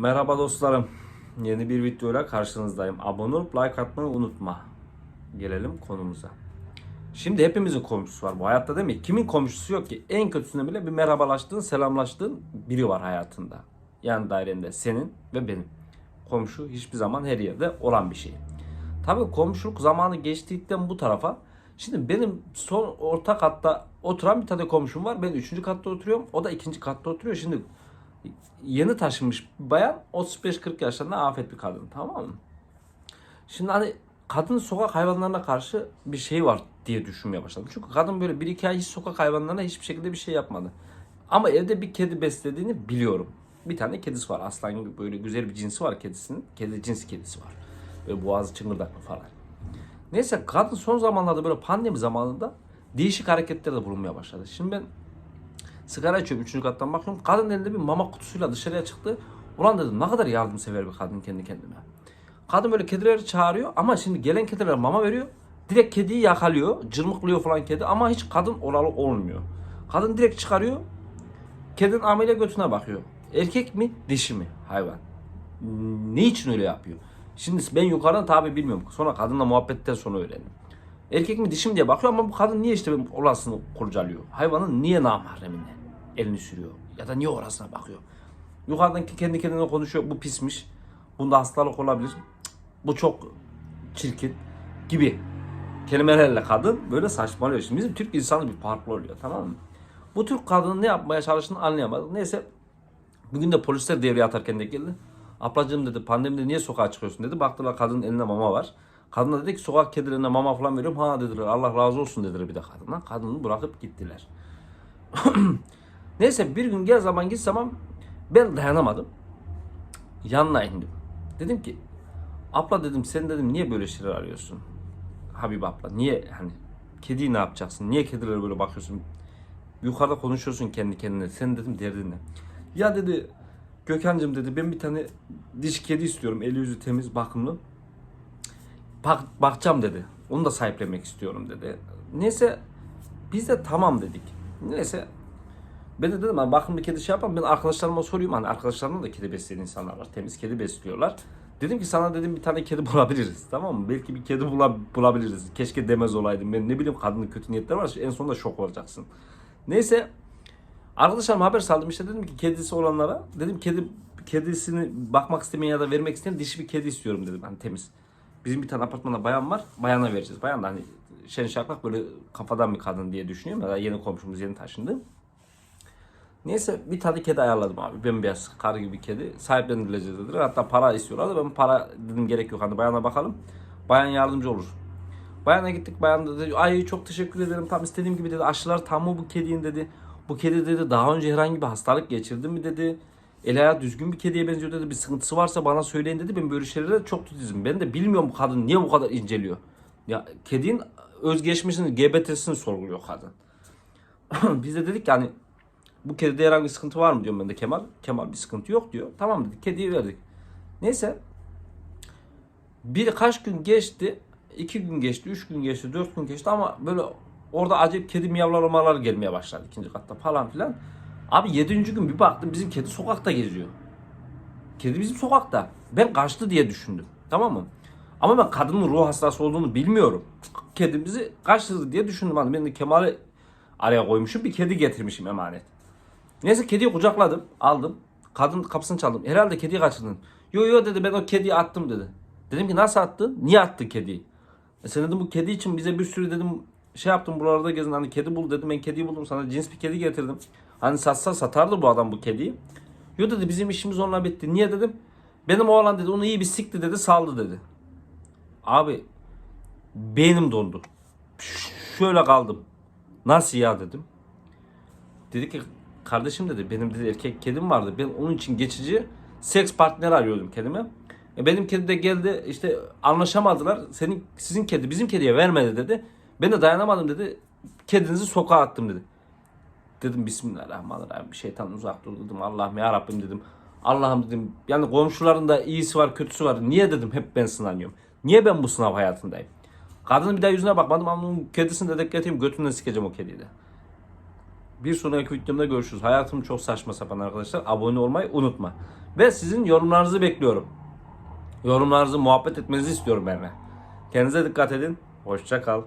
Merhaba dostlarım. Yeni bir videoyla karşınızdayım. Abone olup like atmayı unutma. Gelelim konumuza. Şimdi hepimizin komşusu var bu hayatta değil mi? Kimin komşusu yok ki? En kötüsünde bile bir merhabalaştığın, selamlaştığın biri var hayatında. Yani dairende senin ve benim. Komşu hiçbir zaman her yerde olan bir şey. Tabii komşuluk zamanı geçtikten bu tarafa Şimdi benim son orta katta oturan bir tane komşum var. Ben üçüncü katta oturuyorum. O da ikinci katta oturuyor. Şimdi yeni taşınmış bayan 35-40 yaşlarında afet bir kadın tamam mı? Şimdi hani kadın sokak hayvanlarına karşı bir şey var diye düşünmeye başladım. Çünkü kadın böyle bir iki ay hiç sokak hayvanlarına hiçbir şekilde bir şey yapmadı. Ama evde bir kedi beslediğini biliyorum. Bir tane kedisi var. Aslan gibi böyle güzel bir cinsi var kedisinin. Kedi cinsi kedisi var. Böyle boğazı çıngırdaklı falan. Neyse kadın son zamanlarda böyle pandemi zamanında değişik hareketlerde bulunmaya başladı. Şimdi ben sigara içiyorum üçüncü kattan bakıyorum. Kadın elinde bir mama kutusuyla dışarıya çıktı. Ulan dedim ne kadar yardımsever bir kadın kendi kendine. Kadın böyle kedileri çağırıyor ama şimdi gelen kedilere mama veriyor. Direkt kediyi yakalıyor, cırmıklıyor falan kedi ama hiç kadın oralı olmuyor. Kadın direkt çıkarıyor, kedinin amele götüne bakıyor. Erkek mi, dişi mi hayvan? Ne için öyle yapıyor? Şimdi ben yukarıdan tabi bilmiyorum. Sonra kadınla muhabbetten sonra öğrendim. Erkek mi dişi mi diye bakıyor ama bu kadın niye işte benim orasını kurcalıyor? Hayvanın niye namahremine elini sürüyor? Ya da niye orasına bakıyor? Yukarıdan kendi kendine konuşuyor. Bu pismiş. Bunda hastalık olabilir. Bu çok çirkin gibi kelimelerle kadın böyle saçmalıyor. Şimdi bizim Türk insanı bir farklı oluyor tamam mı? Bu Türk kadının ne yapmaya çalıştığını anlayamadık. Neyse bugün de polisler devreye atarken de geldi. Ablacığım dedi pandemide niye sokağa çıkıyorsun dedi. Baktılar kadının elinde mama var. Kadın da dedi ki sokak kedilerine mama falan veriyorum. Ha dediler Allah razı olsun dediler bir de kadına. Kadını bırakıp gittiler. Neyse bir gün gel zaman git zaman ben dayanamadım. Yanına indim. Dedim ki abla dedim sen dedim niye böyle şeyler arıyorsun? Habib abla niye hani kediyi ne yapacaksın? Niye kedilere böyle bakıyorsun? Yukarıda konuşuyorsun kendi kendine. Sen dedim derdin ne? Ya dedi Gökhan'cığım dedi ben bir tane diş kedi istiyorum. Eli yüzü temiz bakımlı. Bak, bakacağım dedi. Onu da sahiplenmek istiyorum dedi. Neyse biz de tamam dedik. Neyse ben de dedim hani bakın bir kedi şey yapalım. Ben arkadaşlarıma sorayım. Hani arkadaşlarımda da kedi besleyen insanlar var. Temiz kedi besliyorlar. Dedim ki sana dedim bir tane kedi bulabiliriz. Tamam mı? Belki bir kedi bula- bulabiliriz. Keşke demez olaydım. Ben ne bileyim kadının kötü niyetleri var. En sonunda şok olacaksın. Neyse Arkadaşlarım haber saldım işte dedim ki kedisi olanlara dedim kedi kedisini bakmak istemeyen ya da vermek isteyen dişi bir kedi istiyorum dedim hani temiz. Bizim bir tane apartmanda bayan var. Bayana vereceğiz. Bayan da hani şen şakrak böyle kafadan bir kadın diye düşünüyorum. Ya da yeni komşumuz yeni taşındı. Neyse bir tane kedi ayarladım abi. Bembeyaz kar gibi kedi. Sahiplendirileceğiz dediler. Hatta para istiyorlardı. Ben para dedim gerek yok. Hani bayana bakalım. Bayan yardımcı olur. Bayana gittik. Bayan dedi ay çok teşekkür ederim. Tam istediğim gibi dedi. Aşılar tam mı bu kedinin dedi. Bu kedi dedi daha önce herhangi bir hastalık geçirdi mi dedi. El ayağı düzgün bir kediye benziyor dedi. Bir sıkıntısı varsa bana söyleyin dedi. Ben böyle şeylere çok titizim. Ben de bilmiyorum bu kadın niye bu kadar inceliyor. Ya kedinin özgeçmişini, GBT'sini sorguluyor kadın. Biz de dedik yani bu kedide herhangi bir sıkıntı var mı diyorum ben de Kemal. Kemal bir sıkıntı yok diyor. Tamam dedik kediyi verdik. Neyse birkaç gün geçti. iki gün geçti, üç gün geçti, dört gün geçti ama böyle orada acayip kedi miyavlamalar gelmeye başladı ikinci katta falan filan. Abi yedinci gün bir baktım bizim kedi sokakta geziyor. Kedi bizim sokakta. Ben kaçtı diye düşündüm. Tamam mı? Ama ben kadının ruh hastası olduğunu bilmiyorum. Kedimizi kaçtı diye düşündüm. Hani ben de Kemal'i araya koymuşum. Bir kedi getirmişim emanet. Neyse kediyi kucakladım. Aldım. Kadın kapısını çaldım. Herhalde kediyi kaçırdın. Yo yo dedi ben o kediyi attım dedi. Dedim ki nasıl attın? Niye attın kediyi? E sen dedim bu kedi için bize bir sürü dedim şey yaptım buralarda gezin hani kedi bul dedim ben kediyi buldum sana cins bir kedi getirdim. Hani satsa satardı bu adam bu kediyi. Yo dedi bizim işimiz onunla bitti. Niye dedim? Benim oğlan dedi onu iyi bir sikti dedi saldı dedi. Abi beynim dondu. Şöyle kaldım. Nasıl ya dedim. Dedi ki kardeşim dedi benim dedi erkek kedim vardı. Ben onun için geçici seks partneri arıyordum kedime. E benim kedi de geldi işte anlaşamadılar. Senin sizin kedi bizim kediye vermedi dedi. Ben de dayanamadım dedi. Kedinizi sokağa attım dedi. Dedim Bismillahirrahmanirrahim. Şeytan uzak dur dedim. Allah'ım ya Rabbim dedim. Allah'ım dedim. Yani komşuların da iyisi var kötüsü var. Niye dedim hep ben sınanıyorum. Niye ben bu sınav hayatındayım? Kadının bir daha yüzüne bakmadım ama onun kedisini de dekleteyim götünden sikeceğim o kediyi de. Bir sonraki videomda görüşürüz. Hayatım çok saçma sapan arkadaşlar. Abone olmayı unutma. Ve sizin yorumlarınızı bekliyorum. Yorumlarınızı muhabbet etmenizi istiyorum benimle. Kendinize dikkat edin. Hoşça kal.